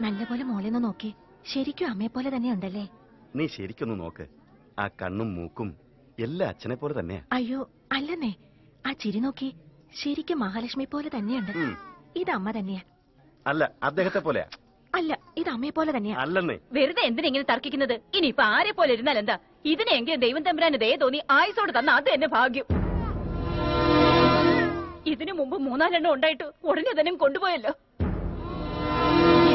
നല്ലപോലെ മോളിന്ന് നോക്കി. ശരിക്കും അമ്മയെ പോലെ തന്നെ ഉണ്ടല്ലേ നീ ശരിക്കൊന്ന് നോക്ക്. ആ കണ്ണും മൂക്കും എല്ലാ അച്ഛനെ പോലെ തന്നെയാ. അയ്യോ അല്ലെന്നേ. ആ ചിരി നോക്കി. ശരിക്കും മഹാലക്ഷ്മി പോലെ തന്നെയുണ്ട്. ഇത് അമ്മ തന്നെയാ. അല്ല അദ്ദേഹത്തെ പോലെയാ. അല്ല ഇത് അമ്മയെ പോലെ തന്നെയാ. അല്ലെന്നേ. വെറുതെ എന്തിനെങ്ങനെ തർക്കിക്കുന്നത്? ഇനിയിപ്പൊ ആരെ പോലെ ഇരുന്നാൽ എന്താ? ഇതിനെങ്കിലും ദൈവം തമ്പുരാന് ദയ തോന്നി ആയുസോട് തന്ന അത് എന്റെ ഭാഗ്യം. ഇതിനു മുമ്പ് മൂന്നാലെണ്ണം ഉണ്ടായിട്ട് ഉടനെ തന്നെ കൊണ്ടുപോയല്ലോ.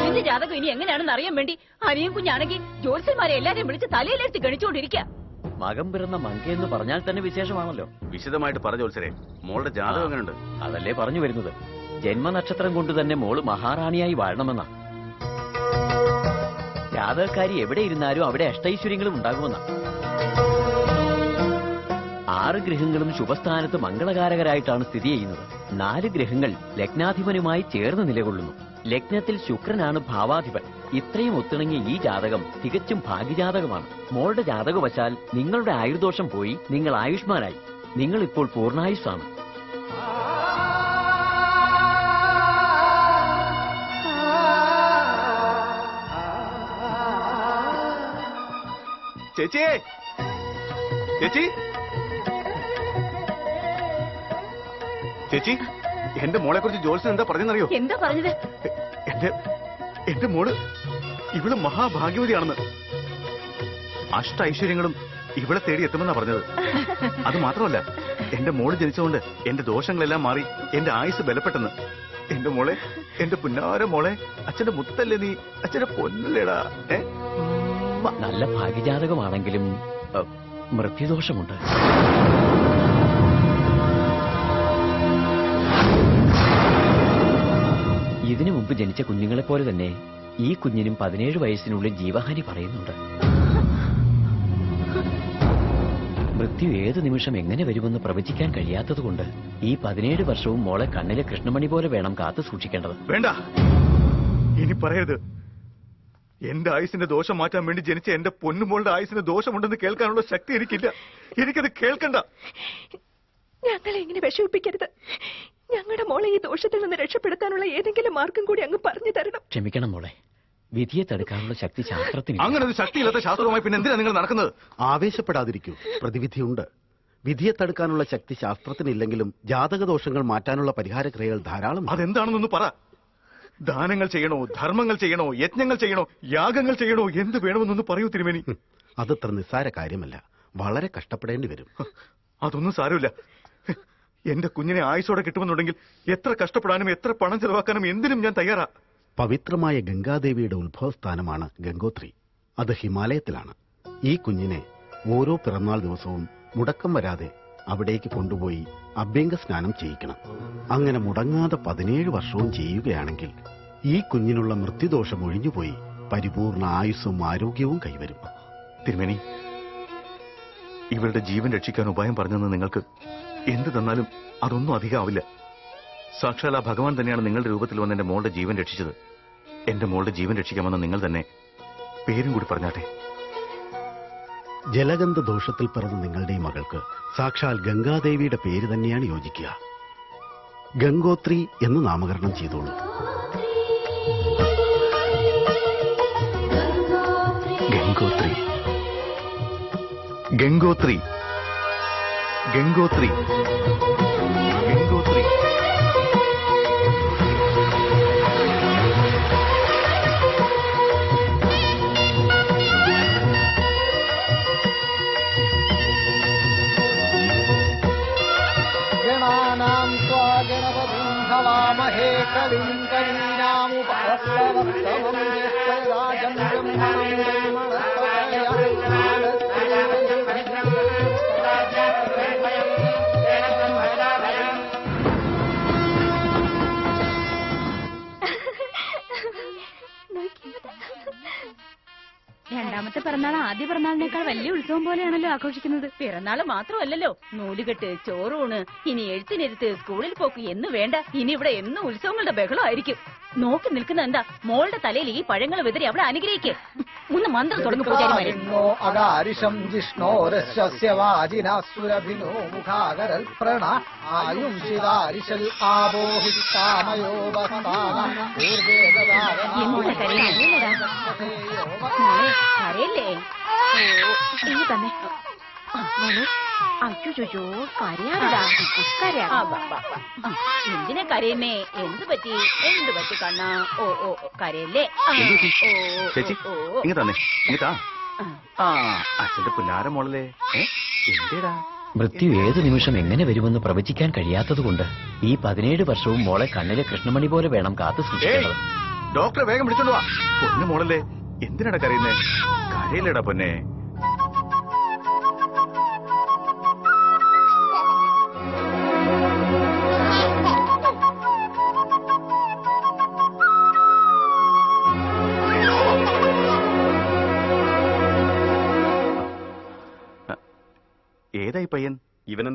ഇതിന്റെ ജാതകം ഇനി എങ്ങനെയാണെന്ന് അറിയാൻ വേണ്ടി അനിയും കുഞ്ഞാണെങ്കിൽ ജ്യോത്സ്യന്മാരെ എല്ലാരെയും വിളിച്ച് തലയിലെടുത്ത് ഗണിച്ചുകൊണ്ടിരിക്കുക മകം പിറന്ന മങ്കയെന്ന് പറഞ്ഞാൽ തന്നെ വിശേഷമാണല്ലോ. വിശദമായിട്ട് പറ ജോത്സരെ മോളുടെ ജാതകം എങ്ങനെയുണ്ട്? അതല്ലേ പറഞ്ഞു വരുന്നത്. ജന്മനക്ഷത്രം കൊണ്ട് തന്നെ മോൾ മഹാറാണിയായി വാഴണമെന്നാ. ജാതകക്കാരി എവിടെ ഇരുന്നാലും അവിടെ അഷ്ടൈശ്വര്യങ്ങളും ഉണ്ടാകുമെന്നാ. ആറ് ഗ്രഹങ്ങളും ശുഭസ്ഥാനത്ത് മംഗളകാരകരായിട്ടാണ് സ്ഥിതി ചെയ്യുന്നത്. നാല് ഗ്രഹങ്ങൾ ലഗ്നാധിപനുമായി ചേർന്ന് നിലകൊള്ളുന്നു. ലഗ്നത്തിൽ ശുക്രനാണ് ഭാവാധിപൻ. ഇത്രയും ഒത്തിണങ്ങിയ ഈ ജാതകം തികച്ചും ഭാഗ്യജാതകമാണ്. മോളുടെ ജാതകവശാൽ നിങ്ങളുടെ ആയുർദോഷം പോയി നിങ്ങൾ ആയുഷ്മാനായി നിങ്ങൾ ഇപ്പോൾ പൂർണായുസ്സാണ്. ചേച്ചി! ചേച്ചി! ചേച്ചി! എന്റെ മോളെ കുറിച്ച് ജോത്സ്യൻ എന്താ പറഞ്ഞെന്നറിയോ? എന്താ പറഞ്ഞത്? എന്റെ എന്റെ മോൾ ഇവൾ മഹാഭാഗ്യവതിയാണെന്ന്. അഷ്ട ഐശ്വര്യങ്ങളും ഇവിടെ തേടി എത്തുമെന്നാ പറഞ്ഞത്. അത് മാത്രമല്ല എന്റെ മോൾ ജനിച്ചതുകൊണ്ട് എന്റെ ദോഷങ്ങളെല്ലാം മാറി എന്റെ ആയുസ് ബലപ്പെട്ടെന്ന്. എന്റെ മോളെ എന്റെ പുന്നാര മോളെ അച്ഛന്റെ മുത്തല്ലേ നീ? അച്ഛന്റെ പൊന്നല്ലേടാ നല്ല ഭാഗ്യജാതകമാണെങ്കിലും മൃത്യുദോഷമുണ്ട്. ഇതിനു മുമ്പ് ജനിച്ച കുഞ്ഞുങ്ങളെ പോലെ തന്നെ ഈ കുഞ്ഞിനും പതിനേഴ് വയസ്സിനുള്ളിൽ ജീവഹാനി പറയുന്നുണ്ട്. മൃത്യു ഏത് നിമിഷം എങ്ങനെ വരുമെന്ന് പ്രവചിക്കാൻ കഴിയാത്തതുകൊണ്ട് ഈ പതിനേഴ് വർഷവും മോളെ കണ്ണിലെ കൃഷ്ണമണി പോലെ വേണം കാത്തു സൂക്ഷിക്കേണ്ടത്. വേണ്ട. ഇനി പറയരുത്. എന്റെ ആയുസിന്റെ ദോഷം മാറ്റാൻ വേണ്ടി ജനിച്ച എന്റെ പൊന്നുമോളുടെ ആയുസിന്റെ ദോഷമുണ്ടെന്ന് കേൾക്കാനുള്ള ശക്തി എനിക്കില്ല. എനിക്കത് കേൾക്കണ്ട. ഞങ്ങളെ ഇങ്ങനെ വിഷമിപ്പിക്കരുത്. ഞങ്ങളുടെ മോളെ ഈ ദോഷത്തിൽ നിന്ന് രക്ഷപ്പെടുത്താനുള്ള ഏതെങ്കിലും മാർഗം കൂടി അങ്ങ് പറഞ്ഞു തരണം. ക്ഷമിക്കണം മോളെ. വിധിയെ തടുക്കാനുള്ള ശക്തി ശാസ്ത്രത്തിന് അങ്ങനെ ഒരു ശക്തിയില്ലാത്ത ശാസ്ത്രവുമായി പിന്നെ എന്തിനാ നിങ്ങൾ നടക്കുന്നത്? ആവേശപ്പെടാതിരിക്കൂ. പ്രതിവിധിയുണ്ട്. വിധിയെ തടുക്കാനുള്ള ശക്തി ശാസ്ത്രത്തിനില്ലെങ്കിലും ജാതകദോഷങ്ങൾ മാറ്റാനുള്ള പരിഹാരക്രിയകൾ ധാരാളം അതെന്താണെന്നൊന്ന് പറ. ദാനങ്ങൾ ചെയ്യണോ ധർമ്മങ്ങൾ ചെയ്യണോ യജ്ഞങ്ങൾ ചെയ്യണോ യാഗങ്ങൾ ചെയ്യണോ എന്ത് വേണമെന്നൊന്ന് പറയൂ തിരുമേനി. അതത്ര നിസ്സാര കാര്യമല്ല. വളരെ കഷ്ടപ്പെടേണ്ടി വരും. അതൊന്നും സാരമില്ല. എന്റെ കുഞ്ഞിനെ ആയുസോടെ കിട്ടുമെന്നുണ്ടെങ്കിൽ എത്ര കഷ്ടപ്പെടാനും എത്ര പണം ചെലവാക്കാനും എന്തിനും ഞാൻ തയ്യാറാ. പവിത്രമായ ഗംഗാദേവിയുടെ ഉത്ഭവസ്ഥാനമാണ് ഗംഗോത്രി. അത് ഹിമാലയത്തിലാണ്. ഈ കുഞ്ഞിനെ ഓരോ പിറന്നാൾ ദിവസവും മുടക്കം വരാതെ അവിടേക്ക് കൊണ്ടുപോയി അഭ്യംഗ സ്നാനം ചെയ്യിക്കണം. അങ്ങനെ മുടങ്ങാതെ പതിനേഴ് വർഷവും ചെയ്യുകയാണെങ്കിൽ ഈ കുഞ്ഞിനുള്ള മൃത്യുദോഷം ഒഴിഞ്ഞുപോയി പരിപൂർണ ആയുസ്സും ആരോഗ്യവും കൈവരും. തിരുമേനി ഇവളുടെ ജീവൻ രക്ഷിക്കാൻ ഉപായം പറഞ്ഞെന്ന് നിങ്ങൾക്ക് എന്ത് തന്നാലും അതൊന്നും അധികമാവില്ല സാക്ഷാൽ ആ ഭഗവാൻ തന്നെയാണ് നിങ്ങളുടെ രൂപത്തിൽ വന്ന് എന്റെ മോളുടെ ജീവൻ രക്ഷിച്ചത്. എന്റെ മോളുടെ ജീവൻ രക്ഷിക്കാമെന്ന് നിങ്ങൾ തന്നെ പേരും കൂടി പറഞ്ഞാട്ടെ. ജലഗന്ധ ദോഷത്തിൽ പിറന്ന നിങ്ങളുടെ ഈ മകൾക്ക് സാക്ഷാൽ ഗംഗാദേവിയുടെ പേര് തന്നെയാണ് യോജിക്കുക. ഗംഗോത്രി എന്ന് നാമകരണം ചെയ്തോളൂ. ഗംഗോത്രി. ഗംഗോത്രി. ഗംഗോത്രി. ഗംഗോത്രി. പിറന്നാൾ ആദ്യ പിറന്നാളിനേക്കാൾ വലിയ ഉത്സവം പോലെയാണല്ലോ ആഘോഷിക്കുന്നത്. പിറന്നാൾ മാത്രമല്ലല്ലോ. നൂലുകെട്ട് ചോറൂണ് ഇനി എഴുത്തിനിരുത്ത് സ്കൂളിൽ പോക്ക് എന്ന് വേണ്ട. ഇനി ഇവിടെ എന്നും ഉത്സവങ്ങളുടെ ബഹളമായിരിക്കും. നോക്കി നിൽക്കുന്ന എന്താ? മോളുടെ തലയിൽ ഈ പഴങ്ങൾ വിതറി അവിടെ അനുഗ്രഹിക്ക്. ഒന്ന് മന്ത്രം തുടങ്ങി പൂജാരിമാരെ. അകാരിഷം ജിഷ്ണോരസ്യ വാജിനാസുരഭിനോ മുഖാകരൽ പ്രണ ആയും ശിവാരിശൽ ആബോഹി കാമയോ എന്താ കരയില്ലടാ കരയില്ലേ? ഇനി തന്നെ മോളെ കരയാറിടാ എന്തിനെ കരയാ ആ, വാ, വാ, വാ. ആ, കരയുന്നേ? എന്ത് പറ്റി? എന്ത് പറ്റി കണ്ണാ? ഓ ഓ കരയല്ലേ? ചേച്ചി ഓ, ഓ. ഇങ്ങ തന്നെ ഇങ്ങത്താ ആ. അച്ഛന്റെ പുല്ലാര മോളല്ലേ? എന്തേടാ? മൃത്യു ഏതു നിമിഷം എങ്ങനെ വരുമെന്ന് പ്രവചിക്കാൻ കഴിയാത്തതുകൊണ്ട് ഈ പതിനേഴ് വർഷവും മോളെ കണ്ണിലെ കൃഷ്ണമണി പോലെ വേണം കാത്തു സൂക്ഷിക്കേണ്ടത്. ഡോക്ടറെ വേഗം വിളിച്ചോണ്ടുവാ പൊന്നു മോളല്ലേ എന്തിനാടാ കരയുന്നേ? കരയില്ലടാ പൊന്നെ.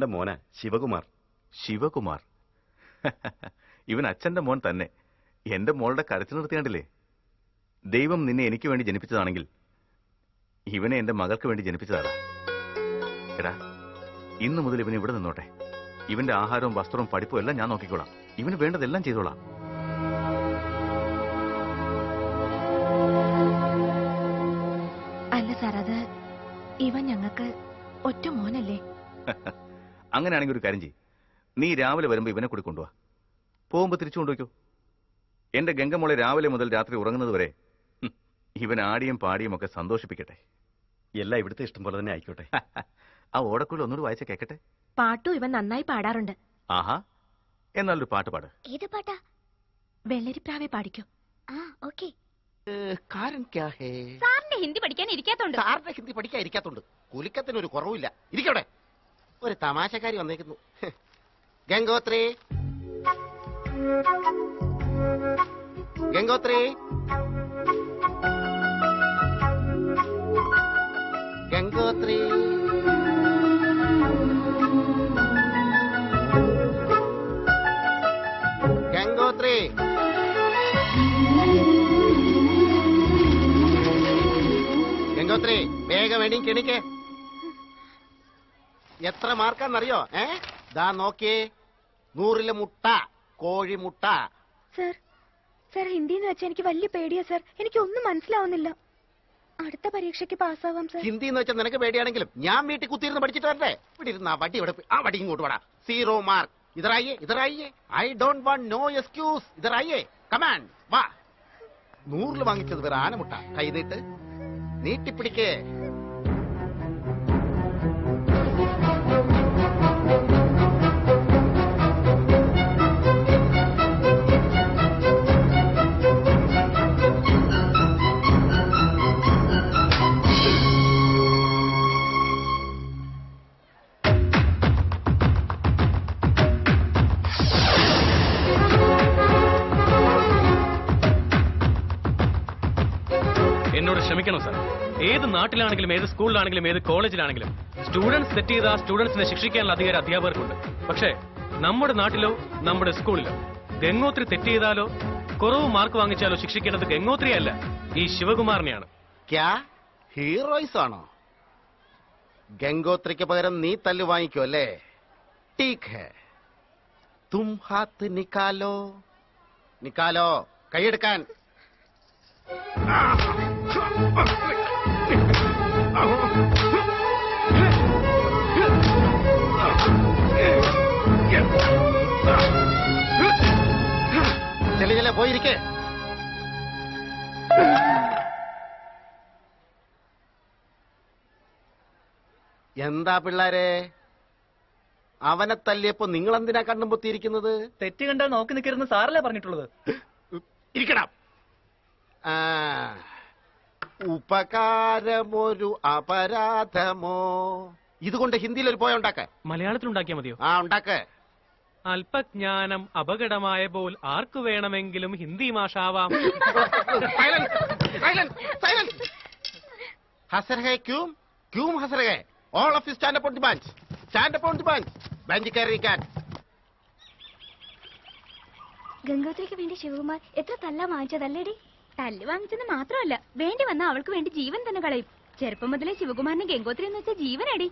ഇവനെന്റെ മോന ശിവകുമാർ. ശിവകുമാർ? ഇവൻ അച്ഛന്റെ മോൻ തന്നെ. എന്റെ മോളുടെ കരച്ചു നിർത്തിയാണ്ടില്ലേ ദൈവം നിന്നെ എനിക്ക് വേണ്ടി ജനിപ്പിച്ചതാണെങ്കിൽ ഇവനെ എന്റെ മകൾക്ക് വേണ്ടി ജനിപ്പിച്ചതാടാ. എടാ ഇന്നു മുതൽ ഇവൻ ഇവിടെ നിന്നോട്ടെ. ഇവന്റെ ആഹാരവും വസ്ത്രവും പഠിപ്പും എല്ലാം ഞാൻ നോക്കിക്കോളാം. ഇവന് വേണ്ടതെല്ലാം ചെയ്തോളാം. അങ്ങനെയാണെങ്കിൽ ഒരു കാര്യം ചെയ്യും. നീ രാവിലെ വരുമ്പോ ഇവനെ കൂടി കൊണ്ടുപോവാ പോകുമ്പോ തിരിച്ചു കൊണ്ടുപോയിക്കോ. എന്റെ ഗംഗമോളെ രാവിലെ മുതൽ രാത്രി ഉറങ്ങുന്നത് വരെ ഇവൻ ആടിയും പാടിയും ഒക്കെ സന്തോഷിപ്പിക്കട്ടെ. എല്ലാം ഇവിടുത്തെ ഇഷ്ടം പോലെ തന്നെ ആയിക്കോട്ടെ. ആ ഓടക്കുള്ള ഒന്നുകൂടി വായിച്ച കേക്കട്ടെ? പാട്ടും ഇവൻ നന്നായി പാടാറുണ്ട്. ആഹാ എന്നാലൊരു പാട്ട് പാട്. ഏത് പാട്ടാ? വെള്ളരിപ്രാവെ പാടിക്കോ. ആ ഓക്കെ. ഹിന്ദി പഠിക്കാൻ ഇരിക്കാത്തോണ്ട്. ഹിന്ദി പഠിക്കാൻ ഇരിക്കാത്തോണ്ട്. കുലിക്കത്തിന് ഒരു കുറവില്ല ഇരിക്കവിടെ. ഒരു തമാശക്കാരി വന്നേക്കുന്നു. ഗംഗോത്രി. ഗംഗോത്രി. ഗംഗോത്രി. ഗംഗോത്രി. ഗംഗോത്രി വേഗം വേണ്ടി കിണിക്ക് എത്ര മാർക്കാന്നറിയോ ഏ? ദാ നോക്കിയേ നൂറിൽ മുട്ട കോഴിമുട്ട സർ സർ ഹിന്ദി എന്ന് വെച്ചാൽ എനിക്ക് വലിയ പേടിയാ സർ. എനിക്ക് ഒന്നും മനസ്സിലാവുന്നില്ല. അടുത്ത പരീക്ഷയ്ക്ക് പാസ്സാവാം സർ. ഹിന്ദി എന്ന് വെച്ചാൽ നിനക്ക് പേടിയാണെങ്കിലും ഞാൻ വീട്ടിൽ കുത്തിയിരുന്ന് പഠിച്ചിട്ട് വരട്ടെ. ഇവിടെ ഇരുന്ന് ആ വടി ഇവിടെ ആ വടി ഇങ്ങോട്ട് വാടാ. സീറോ മാർക്ക് ഇതറായിേ ഇതറായിേ I don't want no excuse ഇതറായിേ കമാൻഡ് വാ. നൂറിൽ വാങ്ങിച്ചത് വേറെ ആനമുട്ട കൈ നീട്ട്. നീട്ടിപ്പിടിക്കേ. നാട്ടിലാണെങ്കിലും ഏത് സ്കൂളിലാണെങ്കിലും ഏത് കോളേജിലാണെങ്കിലും സ്റ്റുഡൻസ് തെറ്റ് ചെയ്ത സ്റ്റുഡൻസിനെ ശിക്ഷിക്കാനുള്ള അധികാരം അധ്യാപകർക്കുണ്ട്. പക്ഷേ നമ്മുടെ നാട്ടിലോ നമ്മുടെ സ്കൂളിലോ ഗംഗോത്രി തെറ്റ് ചെയ്താലോ കുറവ് മാർക്ക് വാങ്ങിച്ചാലോ ശിക്ഷിക്കേണ്ടത് ഗംഗോത്രിയല്ല ഈ ശിവകുമാറിനെയാണ്. ക്യാ? ആണോ? ഗംഗോത്രിക്ക് പകരം നീ തല്ല് വാങ്ങിക്കോ അല്ലേ? ടീക്ക് ഹേ. തും ഹാത്ത് നിക്കാലോ. നിക്കാലോ. കൈയെടുക്കാൻ. പോയിരിക്കേ. എന്താ പിള്ളാരെ? അവനെ തല്ലിയപ്പോ നിങ്ങൾ എന്തിനാ കണ്ണും പൊത്തിയിരിക്കുന്നത്? തെറ്റ് കണ്ടാൽ നോക്കി നിൽക്കരുന്ന് സാറല്ലേ പറഞ്ഞിട്ടുള്ളത്. ഇരിക്കണം ആ, ഉപകാരമൊരു അപരാധമോ? ഇതുകൊണ്ട് ഹിന്ദിയിൽ ഒരു പോയ ഉണ്ടാക്ക. മലയാളത്തിൽ ഉണ്ടാക്കിയാ മതിയോ? ആ ഉണ്ടാക്ക. അല്പജ്ഞാനം അപകടമായ പോൽ ആർക്കു വേണമെങ്കിലും ഹിന്ദി മാഷാവാം. ഹസർ ഹേ ക്യൂം? ക്യൂം ഹസർ ഹേ? All of you stand up on the bench stand up on the bench bench കയറിയിരിക്കാൻ ഗംഗോത്രിക്ക് വേണ്ടി ശിവകുമാർ എത്ര തല്ല വാങ്ങിച്ചതല്ലേടി? തല്ല് വാങ്ങിച്ചെന്ന് മാത്രമല്ല വേണ്ടി വന്ന അവൾക്ക് വേണ്ടി ജീവൻ തന്നെ കളയും. ചെറുപ്പം മുതലേ ശിവകുമാറിന് ഗംഗോത്രി എന്ന് വെച്ചാൽ ജീവനടി.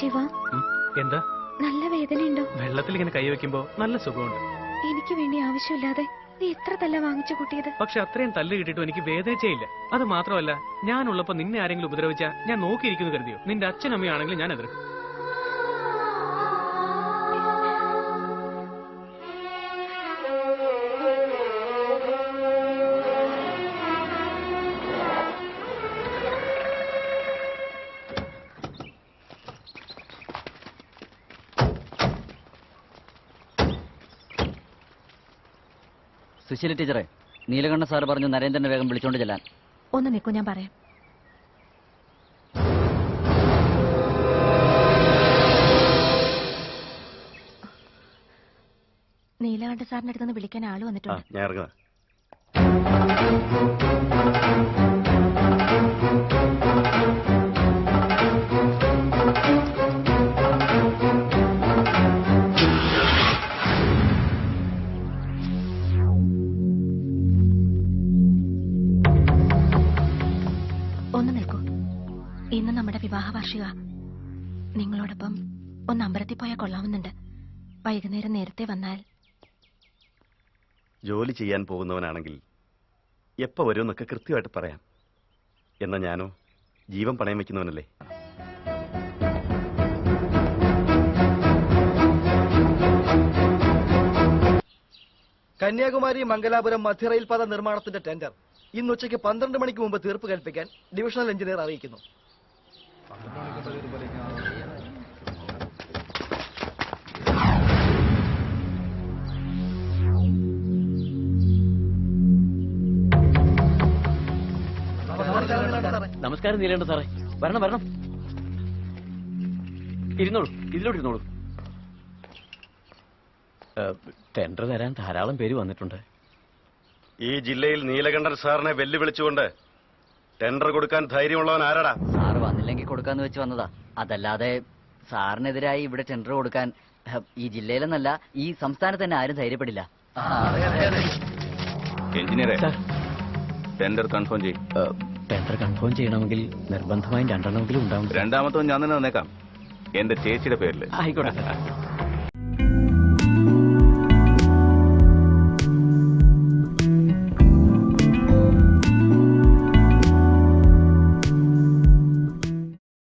ശിവ എന്താ? നല്ല വേദനയുണ്ടോ? വെള്ളത്തിൽ ഇങ്ങനെ കൈവയ്ക്കുമ്പോ നല്ല സുഖമുണ്ട്. എനിക്ക് വേണ്ടി ആവശ്യമില്ലാതെ നീ എത്ര തല്ല വാങ്ങിച്ചു കൂട്ടിയത്? പക്ഷെ അത്രയും തല്ല് കിട്ടിയിട്ടും എനിക്ക് വേദനിച്ചേയില്ല. അത് മാത്രമല്ല ഞാനുള്ളപ്പോ നിന്നെ ആരെങ്കിലും ഉപദ്രവിച്ചാ ഞാൻ നോക്കിയിരിക്കുന്നു കരുതിയോ? നിന്റെ അച്ഛനമ്മയാണെങ്കിലും ഞാൻ എതിർക്കും. സുശീല ടീച്ചറെ നീലകണ്ഠ സാർ പറഞ്ഞു നരേന്ദ്രനെ വേഗം വിളിച്ചോണ്ട് ചെല്ലാൻ. ഒന്ന് നിൽക്കൂ ഞാൻ പറയാം. നീലകണ്ഠ സാറിന്റെ അടുത്തുനിന്ന് വിളിക്കാൻ ആൾ വന്നിട്ടുണ്ട്. ഞാൻ ഇറങ്ങുക നമ്മുടെ വിവാഹ വാർഷിക. നിങ്ങളോടൊപ്പം ഒന്ന് അമ്പലത്തിൽ പോയാൽ കൊള്ളാവുന്നുണ്ട്. വൈകുന്നേരം നേരത്തെ വന്നാൽ. ജോലി ചെയ്യാൻ പോകുന്നവനാണെങ്കിൽ എപ്പോ വരുമെന്നൊക്കെ കൃത്യമായിട്ട് പറയാം. എന്നാ ഞാനോ? ജീവൻ പണയം വയ്ക്കുന്നവനല്ലേ? കന്യാകുമാരി മംഗലാപുരം മധ്യറെയിൽ പാത നിർമ്മാണത്തിന്റെ ടെൻഡർ ഇന്ന് ഉച്ചയ്ക്ക് പന്ത്രണ്ട് മണിക്ക് മുമ്പ് തീർപ്പ് കൽപ്പിക്കാൻ ഡിവിഷണൽ എഞ്ചിനീയർ അറിയിക്കുന്നു. നമസ്കാരം നീലേണ്ട സാറേ. വരണം വരണം. ഇരുന്നോളൂ ഇതിലോട്ട് ഇരുന്നോളൂ. ടെൻഡർ തരാൻ ധാരാളം പേര് വന്നിട്ടുണ്ട്. ഈ ജില്ലയിൽ നീലകണ്ഠൻ സാറിനെ വെല്ലുവിളിച്ചുകൊണ്ട് ടെൻഡർ കൊടുക്കാൻ ധൈര്യമുള്ളവൻ ആരാടാ? സാറ് വന്നില്ലെങ്കിൽ കൊടുക്കാന്ന് വെച്ച് വന്നതാ. അതല്ലാതെ സാറിനെതിരായി ഇവിടെ ടെൻഡർ കൊടുക്കാൻ ഈ ജില്ലയിലെന്നല്ല ഈ സംസ്ഥാനത്ത് തന്നെ ആരും ധൈര്യപ്പെടില്ല. എഞ്ചിനീയറെ സാർ. ടെൻഡർ കൺഫേം ചെയ്യും. ടെൻഡർ കൺഫേം ചെയ്യണമെങ്കിൽ നിർബന്ധമായും രണ്ടെണ്ണമെങ്കിലും ഉണ്ടാവും രണ്ടാമത്തെ ഞാൻ തന്നെ വന്നേക്കാം എന്റെ ചേച്ചിയുടെ പേരിൽ ആയിക്കോട്ടെ